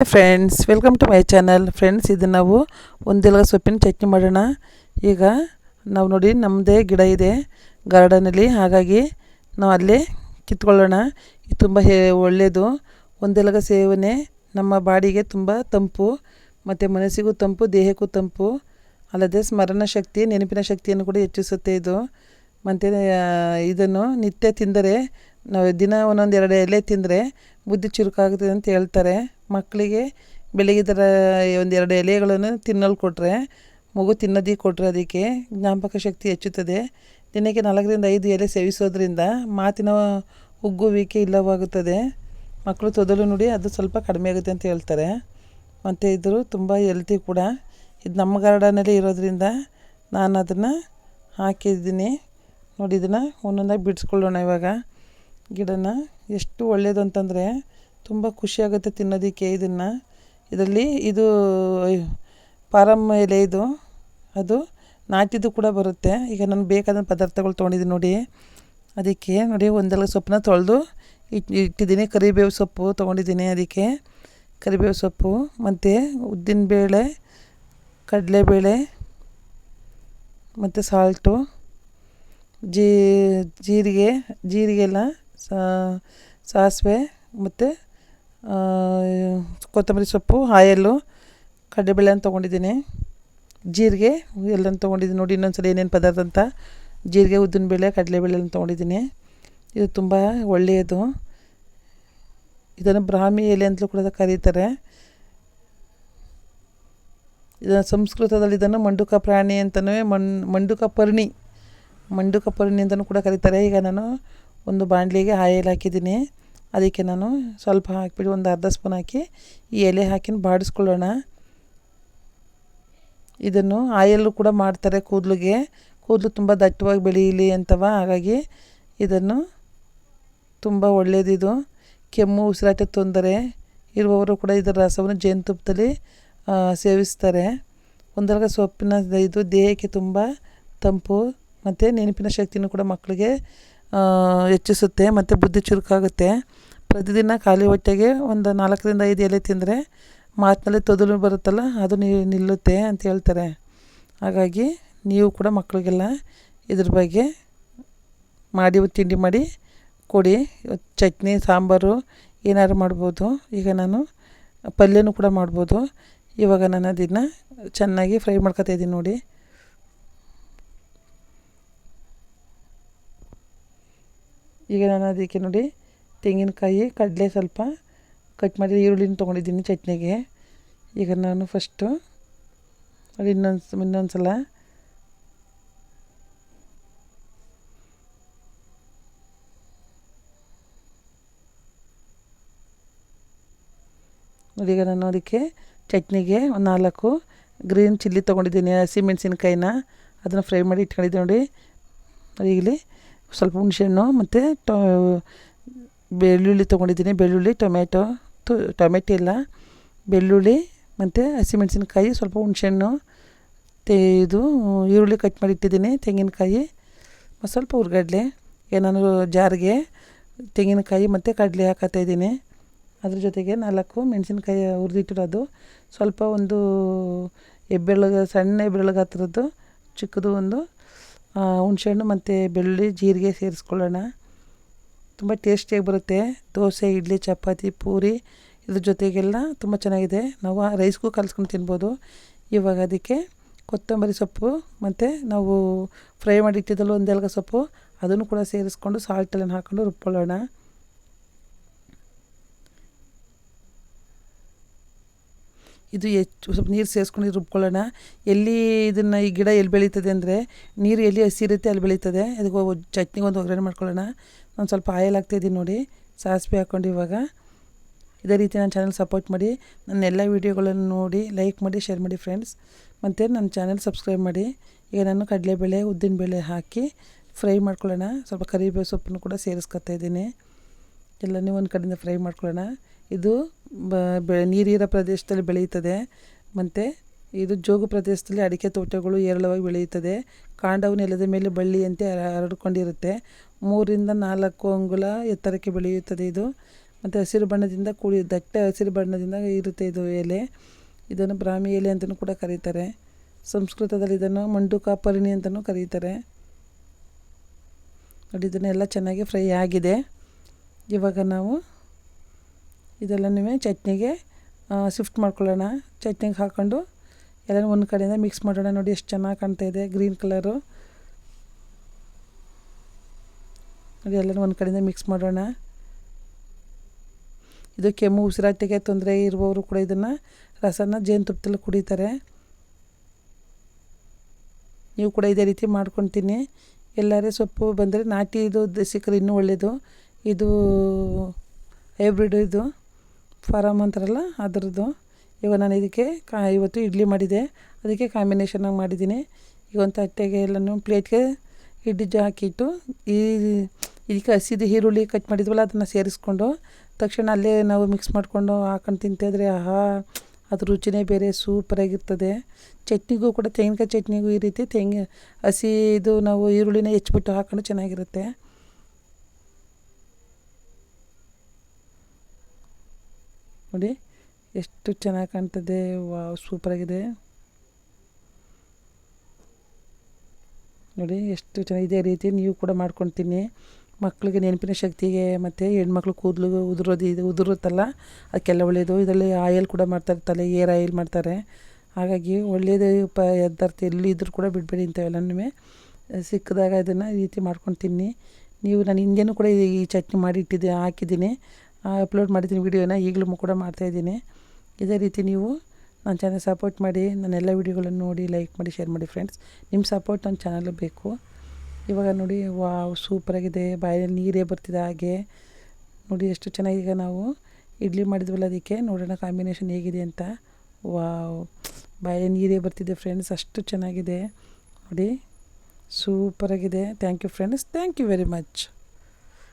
Friends welcome to my channel friends ಇದು ನಾವು ಒಂದೆಲಗ ಸೊಪ್ಪಿನ ಚಟ್ನಿ ಮಾಡೋಣ. ಈಗ ನಾವು ನೋಡಿ ನಮ್ಮದೇ ಗಿಡ ಇದೆ. ಗಾರ್ಡನಲ್ಲಿ ಹಾಗಾಗಿ ನಾವು ಅಲ್ಲೇ ಕಿತ್ಕೊಳ್ಳೋಣ. ಇದು ತುಂಬ ಹೇ ಒಳ್ಳೆಯದು ಒಂದೆಲಗ ಸೇವನೆ ನಮ್ಮ ಬಾಡಿಗೆ ತುಂಬ ತಂಪು, ಮತ್ತು ಮನಸ್ಸಿಗೂ ತಂಪು, ದೇಹಕ್ಕೂ ತಂಪು, ಅಲ್ಲದೆ ಸ್ಮರಣ ಶಕ್ತಿ, ನೆನಪಿನ ಶಕ್ತಿಯನ್ನು ಕೂಡ ಹೆಚ್ಚಿಸುತ್ತೆ ಇದು. ಮತ್ತು ಇದನ್ನು ನಿತ್ಯ ತಿಂದರೆ ನಾವು ದಿನ ಒಂದೊಂದು ಎರಡು ಎಲೆ ತಿಂದರೆ ಬುದ್ಧಿ ಚುರುಕಾಗುತ್ತದೆ ಅಂತ ಹೇಳ್ತಾರೆ. ಮಕ್ಕಳಿಗೆ ಬೆಳಿಗ್ಗೆ ಥರ ಒಂದು ಎರಡು ಎಲೆಗಳನ್ನು ತಿನ್ನಲು ಕೊಟ್ಟರೆ ಮಗು ತಿನ್ನೋದಕ್ಕೆ ಕೊಟ್ಟರೆ ಅದಕ್ಕೆ ಜ್ಞಾಪಕ ಶಕ್ತಿ ಹೆಚ್ಚುತ್ತದೆ. ದಿನಕ್ಕೆ ನಾಲ್ಕರಿಂದ ಐದು ಎಲೆ ಸೇವಿಸೋದ್ರಿಂದ ಮಾತಿನ ಉಗ್ಗುವಿಕೆ ಇಲ್ಲವಾಗುತ್ತದೆ. ಮಕ್ಕಳು ತೊದಲು ನುಡಿ ಅದು ಸ್ವಲ್ಪ ಕಡಿಮೆ ಆಗುತ್ತೆ ಅಂತ ಹೇಳ್ತಾರೆ. ಮತ್ತು ಇದ್ರು ತುಂಬ ಹೆಲ್ತಿ ಕೂಡ. ಇದು ನಮ್ಮ ಗಾರ್ಡನಲ್ಲಿ ಇರೋದ್ರಿಂದ ನಾನು ಅದನ್ನು ಹಾಕಿದ್ದೀನಿ. ನೋಡಿ, ಇದನ್ನು ಒಂದೊಂದಾಗಿ ಬಿಡಿಸ್ಕೊಳ್ಳೋಣ ಇವಾಗ. ಗಿಡನ ಎಷ್ಟು ಒಳ್ಳೆಯದು ಅಂತಂದರೆ ತುಂಬ ಖುಷಿಯಾಗುತ್ತೆ ತಿನ್ನೋದಕ್ಕೆ ಇದನ್ನು. ಇದರಲ್ಲಿ ಇದು ಪಾರಮ್ ಎಲೆ ಇದು, ಅದು ನಾಟಿದು ಕೂಡ ಬರುತ್ತೆ. ಈಗ ನಾನು ಬೇಕಾದ ಪದಾರ್ಥಗಳು ತೊಗೊಂಡಿದ್ದೀನಿ ನೋಡಿ. ಅದಕ್ಕೆ ನೋಡಿ ಒಂದೆಲ್ಲ ಸೊಪ್ಪನ್ನ ತೊಳೆದು ಇಟ್ಟು ಇಟ್ಟಿದ್ದೀನಿ. ಕರಿಬೇವು ಸೊಪ್ಪು ತೊಗೊಂಡಿದ್ದೀನಿ ಅದಕ್ಕೆ. ಕರಿಬೇವು ಸೊಪ್ಪು, ಮತ್ತು ಉದ್ದಿನಬೇಳೆ ಕಡಲೆಬೇಳೆ, ಮತ್ತು ಸಾಲ್ಟು ಜೀರಿಗೆ ಜೀರಿಗೆ ಎಲ್ಲ ಸಾಸಿವೆ ಮತ್ತು ಕೊತ್ತಂಬರಿ ಸೊಪ್ಪು ಆಯಲ್ಲು ಕಡಲೆಬೇಳೆನ ತೊಗೊಂಡಿದ್ದೀನಿ. ಜೀರಿಗೆ ಎಲ್ಲನೂ ತೊಗೊಂಡಿದ್ದೀನಿ. ನೋಡಿ ಇನ್ನೊಂದು ಸಲ ಏನೇನು ಪದಾರ್ಥ ಅಂತ. ಜೀರಿಗೆ, ಉದ್ದಿನಬೇಳೆ, ಕಡಲೆಬೇಳೆನ ತೊಗೊಂಡಿದ್ದೀನಿ. ಇದು ತುಂಬ ಒಳ್ಳೆಯದು. ಇದನ್ನು ಬ್ರಾಹ್ಮಿ ಎಲೆ ಅಂತಲೂ ಕೂಡ ಕರೀತಾರೆ. ಇದನ್ನು ಸಂಸ್ಕೃತದಲ್ಲಿ ಇದನ್ನು ಮಂಡುಕ ಪ್ರಾಣಿ ಅಂತಲೂ ಮಣ್, ಮಂಡುಕ ಪರ್ಣಿ ಮಂಡುಕ ಪರ್ಣಿ ಅಂತಲೂ ಕೂಡ ಕರೀತಾರೆ. ಈಗ ನಾನು ಒಂದು ಬಾಣಲಿಗೆ ಆಯಿಲ್ ಹಾಕಿದ್ದೀನಿ. ಅದಕ್ಕೆ ನಾನು ಸ್ವಲ್ಪ ಹಾಕಿಬಿಟ್ಟು ಒಂದು ಅರ್ಧ ಸ್ಪೂನ್ ಹಾಕಿ ಈ ಎಲೆ ಹಾಕಿ ಬಾಡಿಸ್ಕೊಳ್ಳೋಣ. ಇದನ್ನು ಆಯಲ್ಲು ಕೂಡ ಮಾಡ್ತಾರೆ ಕೂದಲಿಗೆ. ಕೂದಲು ತುಂಬ ದಟ್ಟವಾಗಿ ಬೆಳೆಯಲಿ ಅಂತವ, ಹಾಗಾಗಿ ಇದನ್ನು ತುಂಬ ಒಳ್ಳೆಯದಿದು ಕೆಮ್ಮು, ಉಸಿರಾಟ ತೊಂದರೆ ಇರುವವರು ಕೂಡ ಇದರ ರಸವನ್ನು ಜೇನುತುಪ್ಪದಲ್ಲಿ ಸೇವಿಸ್ತಾರೆ. ಒಂದರಗ ಸೊಪ್ಪಿನ ಇದು ದೇಹಕ್ಕೆ ತುಂಬ ತಂಪು, ಮತ್ತು ನೆನಪಿನ ಶಕ್ತಿನೂ ಕೂಡ ಮಕ್ಕಳಿಗೆ ಹೆಚ್ಚಿಸುತ್ತೆ ಮತ್ತು ಬುದ್ಧಿ ಚುರುಕಾಗುತ್ತೆ. ಪ್ರತಿದಿನ ಖಾಲಿ ಹೊಟ್ಟೆಗೆ ಒಂದು ನಾಲ್ಕರಿಂದ ಐದು ಎಲೆ ತಿಂದರೆ ಮಾತಿನಲ್ಲಿ ತೊದಲು ಬರುತ್ತಲ್ಲ, ಅದು ನಿಲ್ಲುತ್ತೆ ಅಂತ ಹೇಳ್ತಾರೆ. ಹಾಗಾಗಿ ನೀವು ಕೂಡ ಮಕ್ಕಳಿಗೆಲ್ಲ ಇದ್ರ ಬಗ್ಗೆ ಮಾಡಿ, ತಿಂಡಿ ಮಾಡಿ ಕೊಡಿ. ಚಟ್ನಿ, ಸಾಂಬಾರು ಏನಾದ್ರು ಮಾಡ್ಬೋದು. ಈಗ ನಾನು ಪಲ್ಯನೂ ಕೂಡ ಮಾಡ್ಬೋದು. ಇವಾಗ ನಾನು ಅದನ್ನು ಚೆನ್ನಾಗಿ ಫ್ರೈ ಮಾಡ್ಕೊತಾಯಿದ್ದೀನಿ ನೋಡಿ. ಈಗ ನಾನು ಅದಕ್ಕೆ ನೋಡಿ ತೆಂಗಿನಕಾಯಿ, ಕಡಲೆ ಸ್ವಲ್ಪ ಕಟ್ ಮಾಡಿ ಈರುಳ್ಳಿನ ತೊಗೊಂಡಿದ್ದೀನಿ ಚಟ್ನಿಗೆ. ಈಗ ನಾನು ಫಸ್ಟು ನೋಡಿ ಇನ್ನೊಂದು ಇನ್ನೊಂದು ಸಲ ಈಗ ನಾನು ಅದಕ್ಕೆ ಚಟ್ನಿಗೆ ಒಂದು ನಾಲ್ಕು ಗ್ರೀನ್ ಚಿಲ್ಲಿ ತೊಗೊಂಡಿದ್ದೀನಿ ಹಸಿಮೆಣ್ಸಿನ್ಕಾಯಿನ ಅದನ್ನು ಫ್ರೈ ಮಾಡಿ ಇಟ್ಕೊಂಡಿದ್ದೆ ನೋಡಿ. ಈಗಲಿ ಸ್ವಲ್ಪ ಹುಣಸೆಹಣ್ಣು ಮತ್ತು ಟೊ, ಬೆಳ್ಳುಳ್ಳಿ ತೊಗೊಂಡಿದ್ದೀನಿ. ಬೆಳ್ಳುಳ್ಳಿ ಟೊಮೆಟೊ ಟೊಮೆಟೊ ಇಲ್ಲ ಬೆಳ್ಳುಳ್ಳಿ ಮತ್ತು ಹಸಿಮೆಣ್ಸಿನ್ಕಾಯಿ, ಸ್ವಲ್ಪ ಹುಣಸೆಹಣ್ಣು, ತೇ, ಇದು ಈರುಳ್ಳಿ ಕಟ್ ಮಾಡಿ ಇಟ್ಟಿದ್ದೀನಿ, ತೆಂಗಿನಕಾಯಿ, ಮತ್ತು ಸ್ವಲ್ಪ ಹುರ್ಗಡ್ಲೆ ಏನಾದ್ರು ಜಾರಿಗೆ, ತೆಂಗಿನಕಾಯಿ ಮತ್ತು ಕಡಲೆ ಹಾಕತ್ತಾಯಿದ್ದೀನಿ ಅದ್ರ ಜೊತೆಗೆ ನಾಲ್ಕು ಮೆಣಸಿನ್ಕಾಯಿ ಹುರಿದಿಟ್ಟಿರೋದು. ಸ್ವಲ್ಪ ಒಂದು ಹೆಬ್ಬೆಳಗ ಸಣ್ಣ ಹೆಬ್ಬೆಳಗ ಹತ್ತಿರದ್ದು ಚಿಕ್ಕದು ಒಂದು ಹುಣ್ಸೆಹಣ್ಣು ಮತ್ತು ಬೆಳ್ಳುಳ್ಳಿ, ಜೀರಿಗೆ ಸೇರಿಸ್ಕೊಳ್ಳೋಣ. ತುಂಬ ಟೇಸ್ಟಿಯಾಗಿ ಬರುತ್ತೆ. ದೋಸೆ, ಇಡ್ಲಿ, ಚಪಾತಿ, ಪೂರಿ ಇದ್ರ ಜೊತೆಗೆಲ್ಲ ತುಂಬ ಚೆನ್ನಾಗಿದೆ. ನಾವು ರೈಸ್ಗೂ ಕಲಿಸ್ಕೊಂಡು ತಿನ್ಬೋದು. ಇವಾಗ ಅದಕ್ಕೆ ಕೊತ್ತಂಬರಿ ಸೊಪ್ಪು ಮತ್ತು ನಾವು ಫ್ರೈ ಮಾಡಿ ಇಟ್ಟಿದ್ದಲ್ಲ ಒಂದೆಲ್ಗ ಸೊಪ್ಪು. ಅದನ್ನು ಕೂಡ ಸೇರಿಸ್ಕೊಂಡು ಸಾಲ್ಟೆಲ್ಲ ಹಾಕ್ಕೊಂಡು ರುಬ್ಕೊಳ್ಳೋಣ. ಇದು ಹೆಚ್ಚು ಸ್ವಲ್ಪ ನೀರು ಸೇರಿಸ್ಕೊಂಡು ರುಬ್ಕೊಳ್ಳೋಣ. ಎಲ್ಲಿ ಇದನ್ನು ಈ ಗಿಡ ಎಲ್ಲಿ ಬೆಳೀತದೆ ಅಂದರೆ ನೀರು ಎಲ್ಲಿ ಹಸಿರುತ್ತೆ ಅಲ್ಲಿ ಬೆಳೀತದೆ. ಅದಕ್ಕೆ ಚಟ್ನಿಗೆ ಒಂದು ಒಗ್ಗರಣೆ ಮಾಡ್ಕೊಳ್ಳೋಣ. ನಾನು ಸ್ವಲ್ಪ ಆಯಿಲ್ ಹಾಕ್ತಾಯಿದ್ದೀನಿ ನೋಡಿ. ಸಾಸಿವೆ ಹಾಕ್ಕೊಂಡು ಇವಾಗ. ಇದೇ ರೀತಿ ನನ್ನ ಚಾನಲ್ ಸಪೋರ್ಟ್ ಮಾಡಿ. ನನ್ನ ಎಲ್ಲ ವೀಡಿಯೋಗಳನ್ನು ನೋಡಿ, ಲೈಕ್ ಮಾಡಿ, ಶೇರ್ ಮಾಡಿ ಫ್ರೆಂಡ್ಸ್. ಮತ್ತು ನನ್ನ ಚಾನಲ್ ಸಬ್ಸ್ಕ್ರೈಬ್ ಮಾಡಿ. ಈಗ ನಾನು ಕಡಲೆಬೇಳೆ, ಉದ್ದಿನಬೇಳೆ ಹಾಕಿ ಫ್ರೈ ಮಾಡ್ಕೊಳ್ಳೋಣ. ಸ್ವಲ್ಪ ಕರಿಬೇವು ಸೊಪ್ಪನ್ನು ಕೂಡ ಸೇರಿಸ್ಕೊತಾ ಇದ್ದೀನಿ. ಎಲ್ಲನೂ ಒಂದು ಕಡೆಯಿಂದ ಫ್ರೈ ಮಾಡ್ಕೊಳ್ಳೋಣ. ಇದು ಬೆ ನೀರಿರೋ ಪ್ರದೇಶದಲ್ಲಿ ಬೆಳೆಯುತ್ತದೆ. ಮತ್ತು ಇದು ಜೋಗು ಪ್ರದೇಶದಲ್ಲಿ ಅಡಿಕೆ ತೋಟಗಳು ಹೇರಳವಾಗಿ ಬೆಳೆಯುತ್ತದೆ. ಕಾಂಡವು ನೆಲದ ಮೇಲೆ ಬಳ್ಳಿಯಂತೆ ಹರಡ್ಕೊಂಡಿರುತ್ತೆ. ಮೂರಿಂದ ನಾಲ್ಕು ಅಂಗುಲ ಎತ್ತರಕ್ಕೆ ಬೆಳೆಯುತ್ತದೆ ಇದು. ಮತ್ತು ಹಸಿರು ಬಣ್ಣದಿಂದ ಕೂಡಿ, ದಟ್ಟ ಹಸಿರು ಬಣ್ಣದಿಂದ ಇರುತ್ತೆ ಇದು ಎಲೆ. ಇದನ್ನು ಬ್ರಾಹ್ಮಿ ಎಲೆ ಅಂತಲೂ ಕೂಡ ಕರೀತಾರೆ. ಸಂಸ್ಕೃತದಲ್ಲಿ ಇದನ್ನು ಮಂಡುಕ ಪರಿಣಿ ಅಂತಲೂ ಕರೀತಾರೆ. ನೋಡಿ, ಇದನ್ನೆಲ್ಲ ಚೆನ್ನಾಗಿ ಫ್ರೈ ಆಗಿದೆ. ಇವಾಗ ನಾವು ಇದೆಲ್ಲನೂ ಚಟ್ನಿಗೆ ಶಿಫ್ಟ್ ಮಾಡ್ಕೊಳ್ಳೋಣ. ಚಟ್ನಿಗೆ ಹಾಕ್ಕೊಂಡು ಎಲ್ಲ ಒಂದು ಕಡೆಯಿಂದ ಮಿಕ್ಸ್ ಮಾಡೋಣ. ನೋಡಿ ಎಷ್ಟು ಚೆನ್ನಾಗಿ ಕಾಣ್ತಾ ಇದೆ ಗ್ರೀನ್ ಕಲರು ನೋಡಿ ಎಲ್ಲನೂ ಒಂದು ಕಡೆಯಿಂದ ಮಿಕ್ಸ್ ಮಾಡೋಣ. ಇದು ಕೆಮ್ಮು, ಉಸಿರಾಟಿಗೆ ತೊಂದರೆ ಇರುವವರು ಕೂಡ ಇದನ್ನು ರಸನ ಜೇನುತುಪ್ಪದಲ್ಲಿ ಕುಡಿತಾರೆ. ನೀವು ಕೂಡ ಇದೇ ರೀತಿ ಮಾಡ್ಕೊತೀನಿ. ಎಲ್ಲರೇ ಸೊಪ್ಪು ಬಂದರೆ ನಾಟಿ ಇದು ಸಿಕ್ಕರೆ ಇನ್ನೂ ಒಳ್ಳೆಯದು ಇದು ಹೈಬ್ರಿಡ್ ಇದು ಫಾರಮ್ ಅಂತಾರಲ್ಲ, ಅದರದ್ದು. ಇವಾಗ ನಾನು ಇದಕ್ಕೆ ಕಾ, ಇವತ್ತು ಇಡ್ಲಿ ಮಾಡಿದೆ. ಅದಕ್ಕೆ ಕಾಂಬಿನೇಷನಾಗಿ ಮಾಡಿದ್ದೀನಿ. ಈಗ ಒಂದು ತಟ್ಟೆಗೆ ಎಲ್ಲನೂ ಪ್ಲೇಟ್ಗೆ ಇಡ್ಲಿ ಹಾಕಿಟ್ಟು, ಈ ಇದಕ್ಕೆ ಹಸಿದು ಈರುಳ್ಳಿ ಕಟ್ ಮಾಡಿದ್ವಲ್ಲ, ಅದನ್ನು ಸೇರಿಸ್ಕೊಂಡು, ತಕ್ಷಣ ಅಲ್ಲೇ ನಾವು ಮಿಕ್ಸ್ ಮಾಡಿಕೊಂಡು ಹಾಕೊಂಡು ತಿಂತಿದ್ರೆ, ಆಹಾ ಅದ್ರ ರುಚಿನೇ ಬೇರೆ ಸೂಪರಾಗಿರ್ತದೆ ಚಟ್ನಿಗೂ ಕೂಡ, ತೆಂಗಿನಕಾಯಿ ಚಟ್ನಿಗೂ ಈ ರೀತಿ ತೆಂಗಿ ಹಸಿ ಇದು ನಾವು ಈರುಳ್ಳಿನ ಹೆಚ್ಚಿಬಿಟ್ಟು ಹಾಕೊಂಡು ಚೆನ್ನಾಗಿರುತ್ತೆ. ನೋಡಿ. ಎಷ್ಟು ಚೆನ್ನಾಗಿ ಕಾಣ್ತದೆ. ವಾ ಸೂಪರಾಗಿದೆ ನೋಡಿ, ಎಷ್ಟು ಚೆನ್ನಾಗಿ, ಇದೇ ರೀತಿ ನೀವು ಕೂಡ ಮಾಡ್ಕೊತೀನಿ. ಮಕ್ಕಳಿಗೆ ನೆನಪಿನ ಶಕ್ತಿಗೆ ಮತ್ತು ಹೆಣ್ಮಕ್ಳು ಕೂದಲು ಉದುರೋದು, ಇದು ಉದುರುತ್ತಲ್ಲ, ಅದಕ್ಕೆಲ್ಲ ಒಳ್ಳೆಯದು ಇದರಲ್ಲಿ ಆಯಿಲ್ ಕೂಡ ಮಾಡ್ತಾರೆ ತಲೆ ಏರ್ ಆಯಿಲ್ ಮಾಡ್ತಾರೆ. ಹಾಗಾಗಿ ಒಳ್ಳೆಯದು ಪ ಎದ್ದಾರ್ಥ ಎಲ್ಲಿ ಇದ್ರೂ ಕೂಡ ಬಿಡಬೇಡಿ ಇಂಥವೆಲ್ಲನೂ ಸಿಕ್ಕಿದಾಗ ಇದನ್ನು ಈ ರೀತಿ ಮಾಡ್ಕೊಂಡು ತಿನ್ನಿ ನೀವು ನಾನು ಹಿಂದೆನೂ ಕೂಡ ಈ ಚಟ್ನಿ ಮಾಡಿ ಇಟ್ಟಿದ್ದೆ, ಹಾಕಿದ್ದೀನಿ. ಅಪ್ಲೋಡ್ ಮಾಡಿದ್ದೀನಿ ವೀಡಿಯೋನ. ಈಗಲೂ ಕೂಡ ಮಾಡ್ತಾಯಿದ್ದೀನಿ ಇದೇ ರೀತಿ ನೀವು ನನ್ನ ಚಾನಲ್ ಸಪೋರ್ಟ್ ಮಾಡಿ ನನ್ನೆಲ್ಲ ವೀಡಿಯೋಗಳನ್ನು ನೋಡಿ ಲೈಕ್ ಮಾಡಿ ಶೇರ್ ಮಾಡಿ ಫ್ರೆಂಡ್ಸ್ ನಿಮ್ಮ ಸಪೋರ್ಟ್ ನನ್ನ ಚಾನಲ್ ಬೇಕು. ಇವಾಗ ನೋಡಿ ವಾವ್ ಸೂಪರಾಗಿದೆ ಬಾಯಲ್ಲಿ ನೀರೇ ಬರ್ತಿದೆ ಹಾಗೆ. ನೋಡಿ ಎಷ್ಟು ಚೆನ್ನಾಗಿ ಈಗ ನಾವು ಇಡ್ಲಿ ಮಾಡಿದ್ವಲ್ಲ ಅದಕ್ಕೆ. ನೋಡೋಣ ಕಾಂಬಿನೇಷನ್ ಹೇಗಿದೆ ಅಂತ. ವಾವ್ ಬಾಯಲ್ಲಿ ನೀರೇ ಬರ್ತಿದೆ ಫ್ರೆಂಡ್ಸ್ ಅಷ್ಟು ಚೆನ್ನಾಗಿದೆ. ನೋಡಿ ಸೂಪರಾಗಿದೆ thank you friends thank you very much